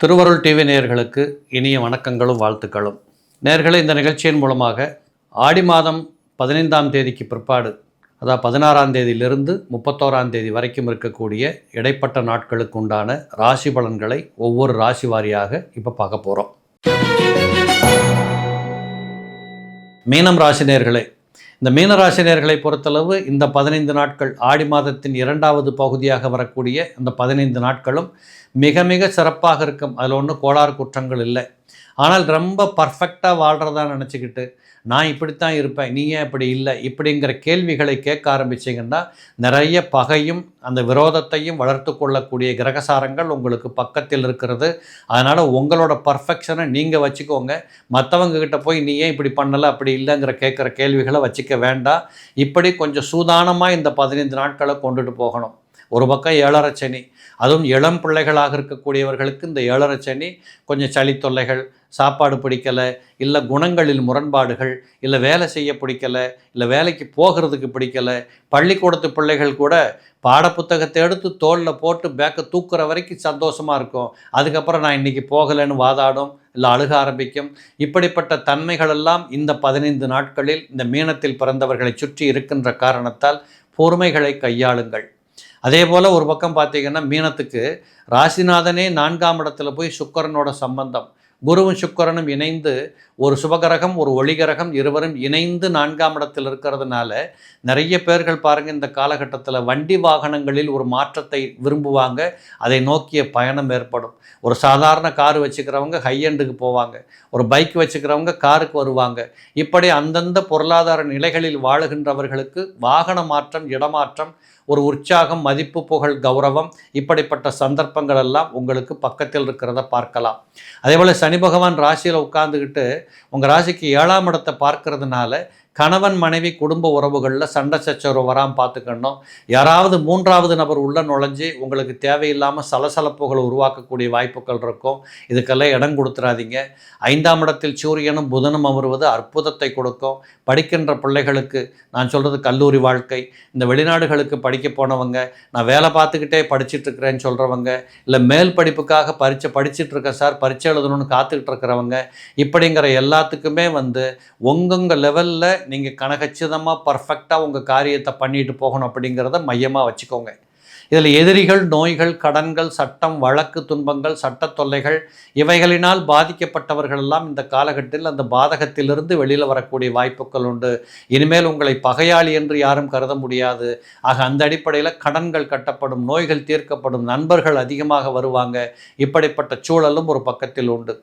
திருவருள் டிவி நேயர்களுக்கு இனிய வணக்கங்களும் வாழ்த்துக்களும். நேர்களை இந்த நிகழ்ச்சியின் மூலமாக ஆடி மாதம் பதினைந்தாம் தேதிக்கு பிற்பாடு அதாவது பதினாறாம் தேதியிலிருந்து முப்பத்தோராம் தேதி வரைக்கும் இருக்கக்கூடிய இடைப்பட்ட நாட்களுக்கு உண்டான ராசி பலன்களை ஒவ்வொரு ராசி வாரியாக இப்போ பார்க்க போகிறோம் மீனம் ராசினியர்களே இந்த மீனராசினியர்களை பொறுத்தளவு இந்த பதினைந்து நாட்கள் ஆடி மாதத்தின் இரண்டாவது பகுதியாக வரக்கூடிய அந்த பதினைந்து நாட்களும் மிக மிக சிறப்பாக இருக்கும். அதில் ஒன்றும் கோளாறு குற்றங்கள் இல்லை. ஆனால் ரொம்ப பர்ஃபெக்டாக வாழ்கிறதா நினச்சிக்கிட்டு நான் இப்படித்தான் இருப்பேன் நீ ஏன் இப்படி இல்லை? இப்படிங்கிற கேள்விகளை கேட்க ஆரம்பிச்சிங்கன்னா நிறைய பகையும் அந்த விரோதத்தையும் வளர்த்து கொள்ளக்கூடிய கிரகசாரங்கள் உங்களுக்கு பக்கத்தில் இருக்கிறது. அதனால் உங்களோட பர்ஃபெக்ஷனை நீங்கள் வச்சுக்கோங்க. மற்றவங்கக்கிட்ட போய் நீ ஏன் இப்படி பண்ணலை அப்படி இல்லைங்கிற கேட்குற கேள்விகளை வச்சுக்க வேண்டாம். இப்படி கொஞ்சம் சூதானமாக இந்த பதினைந்து நாட்களை கொண்டுட்டு போகணும். ஒரு பக்கம் ஏழரை சனி அதுவும் இளம் பிள்ளைகளாக இருக்கக்கூடியவர்களுக்கு இந்த ஏழரை சனி கொஞ்சம் சளி தொல்லைகள் சாப்பாடு பிடிக்கலை இல்லை குணங்களில் முரண்பாடுகள் இல்லை வேலை செய்ய பிடிக்கலை இல்லை வேலைக்கு போகிறதுக்கு பிடிக்கலை பள்ளிக்கூடத்து பிள்ளைகள் கூட பாடப்புத்தகத்தை எடுத்து தோளில் போட்டு பேக்கை தூக்குற வரைக்கும் சந்தோஷமாக இருக்கும். அதுக்கப்புறம் நான் இன்றைக்கி போகலைன்னு வாதாடும் இல்லை அழுக ஆரம்பிக்கும். இப்படிப்பட்ட தன்மைகளெல்லாம் இந்த பதினைந்து நாட்களில் இந்த மீனத்தில் பிறந்தவர்களை சுற்றி இருக்கின்ற காரணத்தால் பொறுமைகளை கையாளுங்கள். அதே போல் ஒரு பக்கம் பார்த்தீங்கன்னா மீனத்துக்கு ராசிநாதனே நான்காம் இடத்துல போய் சுக்கரனோட சம்பந்தம். குருவும் சுக்கரனும் இணைந்து ஒரு சுபகரகம் ஒரு ஒளிகரகம் இருவரும் இணைந்து நான்காம் இடத்தில் இருக்கிறதுனால நிறைய பேர்கள் பாருங்கள் இந்த காலகட்டத்தில் வண்டி வாகனங்களில் ஒரு மாற்றத்தை விரும்புவாங்க. அதை நோக்கிய பயணம் ஏற்படும். ஒரு சாதாரண கார் வச்சுக்கிறவங்க ஹையண்டுக்கு போவாங்க. ஒரு பைக் வச்சுக்கிறவங்க காருக்கு வருவாங்க. இப்படி அந்தந்த பொருளாதார நிலைகளில் வாழுகின்றவர்களுக்கு வாகன மாற்றம் இடமாற்றம் ஒரு உற்சாகம் மதிப்பு புகழ் கௌரவம் இப்படிப்பட்ட சந்தர்ப்பங்கள் எல்லாம் உங்களுக்கு பக்கத்தில் இருக்கிறத பார்க்கலாம். அதே போல் சனி பகவான் ராசியில் உட்காந்துக்கிட்டு உங்கள் ராசிக்கு ஏழாம் இடத்தை பார்க்கறதுனால கணவன் மனைவி குடும்ப உறவுகளில் சண்டை சச்சரவு வராமல் பார்த்துக்கணும் யாராவது மூன்றாவது நபர் உள்ள நுழைஞ்சு உங்களுக்கு தேவையில்லாமல் சலசலப்புகளை உருவாக்கக்கூடிய வாய்ப்புகள் இருக்கும். இதுக்கெல்லாம் இடம் கொடுத்துறாதீங்க. ஐந்தாம் இடத்தில் சூரியனும் புதனும் அமர்வது அற்புதத்தை கொடுக்கும். படிக்கின்ற பிள்ளைகளுக்கு நான் சொல்கிறது கல்லூரி வாழ்க்கை இந்த வெளிநாடுகளுக்கு படிக்க போனவங்க நான் வேலை பார்த்துக்கிட்டே படிச்சுட்டு இருக்கிறேன்னு சொல்கிறவங்க இல்லை மேல் படிப்புக்காக பரீட்சை படிச்சுட்டு இருக்கேன் சார் பரீட்சை எழுதணும்னு காத்துக்கிட்டு இருக்கிறவங்க இப்படிங்கிற எல்லாத்துக்குமே வந்து உங்கங்க லெவலில் நீங்கள் கனகச்சிதமாக பர்ஃபெக்டாக உங்கள் காரியத்தை பண்ணிட்டு போகணும் அப்படிங்கிறத மையமாக வச்சுக்கோங்க. இதில் எதிரிகள் நோய்கள் கடன்கள் சட்டம் வழக்கு துன்பங்கள் சட்ட தொல்லைகள் இவைகளினால் பாதிக்கப்பட்டவர்கள் எல்லாம் இந்த காலகட்டத்தில் அந்த பாதகத்திலிருந்து வெளியில் வரக்கூடிய வாய்ப்புகள் உண்டு. இனிமேல் உங்களை பகையாளி என்று யாரும் கருத முடியாது. ஆக அந்த அடிப்படையில் கடன்கள் கட்டப்படும் நோய்கள் தீர்க்கப்படும் நண்பர்கள் அதிகமாக வருவாங்க. இப்படிப்பட்ட சூழலும் ஒரு பக்கத்தில் உண்டு.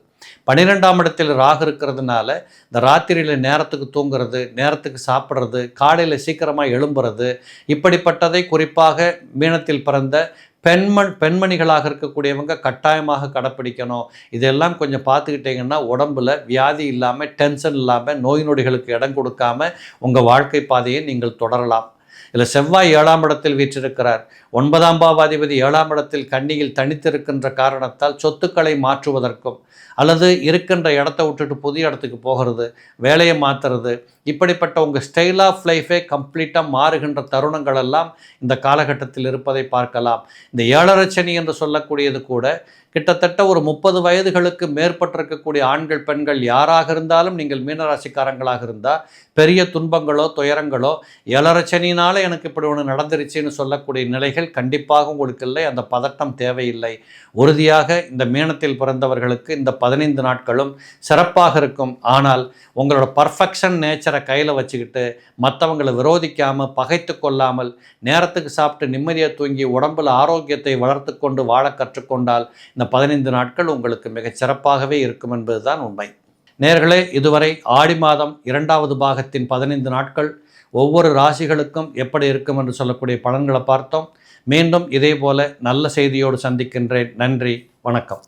பன்னிரெண்டாம் இடத்தில் ராகு இருக்கிறதுனால இந்த ராத்திரியில் நேரத்துக்கு தூங்குறது நேரத்துக்கு சாப்பிட்றது காலையில் சீக்கிரமாக எழும்புறது இப்படிப்பட்டதை குறிப்பாக மீனத்தில் பிறந்த பெண்மண் பெண்மணிகளாக இருக்கக்கூடியவங்க கட்டாயமாக கடைப்பிடிக்கணும். இதெல்லாம் கொஞ்சம் பார்த்துக்கிட்டிங்கன்னா உடம்புல வியாதி இல்லாமல் டென்ஷன் இல்லாமல் நோய் நொடிகளுக்கு இடம் கொடுக்காம உங்கள் வாழ்க்கை பாதையை நீங்கள் தொடரலாம். இல்லை செவ்வாய் ஏழாம் இடத்தில் வீற்றிருக்கிறார். ஒன்பதாம் பாவாதிபதி ஏழாம் இடத்தில் கண்ணியில் தனித்திருக்கின்ற காரணத்தால் சொத்துக்களை மாற்றுவதற்கும் அல்லது இருக்கின்ற இடத்த விட்டுட்டு புதிய இடத்துக்கு போகிறது வேலையை மாற்றுறது இப்படிப்பட்ட உங்கள் ஸ்டைல் ஆஃப் லைஃபே கம்ப்ளீட்டாக மாறுகின்ற தருணங்கள் எல்லாம் இந்த காலகட்டத்தில் இருப்பதை பார்க்கலாம். இந்த ஏழரை சனி என்று சொல்லக்கூடியது கூட கிட்டத்தட்ட ஒரு முப்பது வயதுகளுக்கு மேற்பட்டிருக்கக்கூடிய ஆண்கள் பெண்கள் யாராக இருந்தாலும் நீங்கள் மீனராசிக்காரங்களாக இருந்தால் பெரிய துன்பங்களோ துயரங்களோ ஏழரச்சனினால் எனக்கு இப்படி ஒன்று நடந்துருச்சுன்னு சொல்லக்கூடிய நிலைகள் கண்டிப்பாக உங்களுக்கு இல்லை. அந்த பதட்டம் தேவையில்லை. உறுதியாக இந்த மீனத்தில் பிறந்தவர்களுக்கு இந்த பதினைந்து நாட்களும் சிறப்பாக இருக்கும். ஆனால் உங்களோட பர்ஃபெக்ஷன் நேச்சர் கையில் வச்சுக்கிட்டு மற்றவங்களை விரோதிக்காமல் பகைத்து கொள்ளாமல் நேரத்துக்கு சாப்பிட்டு நிம்மதியாக தூங்கி உடம்பில் ஆரோக்கியத்தை வளர்த்து கொண்டு வாழ கற்றுக்கொண்டால் இந்த பதினைந்து நாட்கள் உங்களுக்கு மிகச் சிறப்பாகவே இருக்கும் என்பதுதான் உண்மை. நேர்களே இதுவரை ஆடி மாதம் இரண்டாவது பாகத்தின் பதினைந்து நாட்கள் ஒவ்வொரு ராசிகளுக்கும் எப்படி இருக்கும் என்று சொல்லக்கூடிய பலன்களை பார்த்தோம். மீண்டும் இதே போல நல்ல செய்தியோடு சந்திக்கின்றேன். நன்றி வணக்கம்.